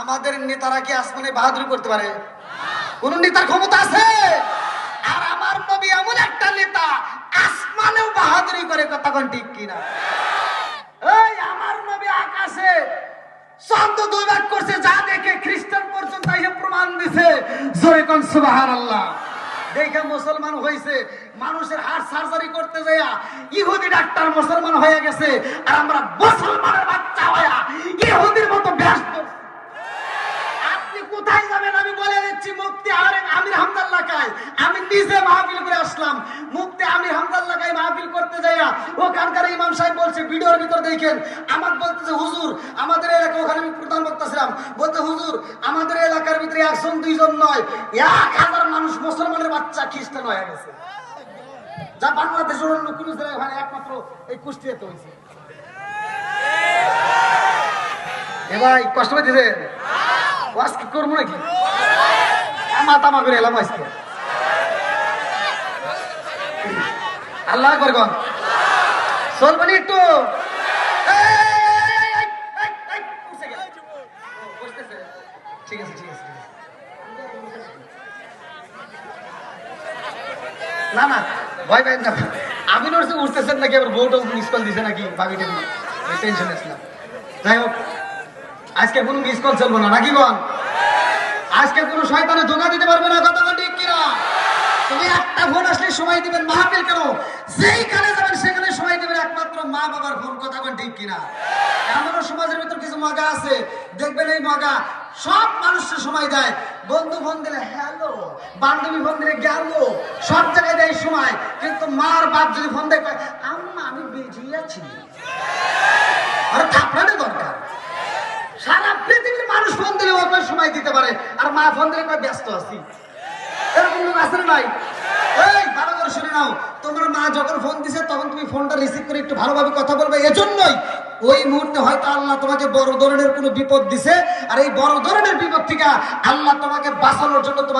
আমাদের নেতারা কি আসমানে বাহাদুরি করতে পারে? কোন নেতার ক্ষমতা আছে? আর আমার নবী এমন একটা নেতা আসমানেও বাহাদুরি করে, কথা কোন ঠিক কিনা? এই আমার নবী আকাশে চন্দ্র দুই ভাগ করছে, যা দেখে খ্রিস্টান পর্যন্ত এসে প্রমাণ দিছে। জোরে কোন সুবহানাল্লাহ। দেখে মুসলমান হয়েছে মানুষের হার্ট সার্জারি করতে যাইয়া ইহুদি ডাক্তার মুসলমান হয়ে গেছে, আর আমরা মুসলমানের বাচ্চা হইয়া ইহুদির মতো ব্যস্ত। কোথায় যাবেন? আমি বলে দিচ্ছি মুক্তি আর আমির হামদাল্লাহ কায় আমি নিজে মাহফিল করে আসলাম। মুক্তি আমির হামদাল্লাহ কায় মাহফিল করতে যাইয়া ওখানকার ইমাম সাহেব বলছে, ভিডিওর ভিতর দেখেন। আমার বলতেছে, হুজুর, আমাদের এলাকা ওখানে আমি প্রধান বক্তা ছিলাম বলতে, হুজুর, আমাদের এলাকার ভিতরে একজন, দুইজন নয়, এক হাজার মানুষ মুসলমানের বাচ্চা খ্রিস্টান হয়ে গেছে। যা বাংলাদেশের অন্য কোনো জায়গায় ওখানে একমাত্র এই কুষ্টিয়াতে হয়েছে। এ ভাই, কষ্ট পেয়েছেন ওয়াজ কি করব নাকি? আমা তামা করে এলাম আজকে। আল্লাহ করগন চলবেন একটু? ও, বসতেছে। ঠিক আছে ঠিক আছে। না না ভয় পাই না। আমি নড়ছে উঠতেছেন নাকি আবার বউটা মিস কল দিছে নাকি বাকি টেবিল টেনশন না যাই হোক আজকে কোনো মিস কল চলবো না নাকি বল আজকে কোনো শয়তানে ধোকা দিতে পারবে না কথা ঠিক কিনা? তুমি একটা ফোন আসলে সময় দিবেন মাহফিল কেন? যেইখানে যাবেন সেখানে সময় দিবেন একমাত্র মা বাবার ফোন কথা ঠিক কিনা? এমনও সমাজের ভিতর কিছু মগা আছে দেখবেন এই মগা সব মানুষের সময় দেয়। বন্ধু ফোন দিলে হ্যালো। বান্ধবী ফোন দিলে গেল। সব জায়গায় দেয় সময়। কিন্তু মার বাপ যদি ফোন কয়, আম্মা আমি বেজি আছি। আরে থাপড়ানো দরকার সারা পৃথিবীর মানুষ ফোন দিলে ওকে সময় দিতে পারে। আর মা ফোন দিলে ব্যস্ত আছি। এরকম লোক আছে না তোমার মা যখন ফোন দিছে, তখন তুমি রিসিভ করে একটু ভালোভাবে কথা বলবে। ওই মুহূর্তে হয়তো আল্লাহ তোমাকে বড় ধরনের কোনো বিপদ দিছে। আর এই বড় ধরনের বিপদ থেকে আল্লাহ তোমাকে বাঁচানোর জন্য তোমাকে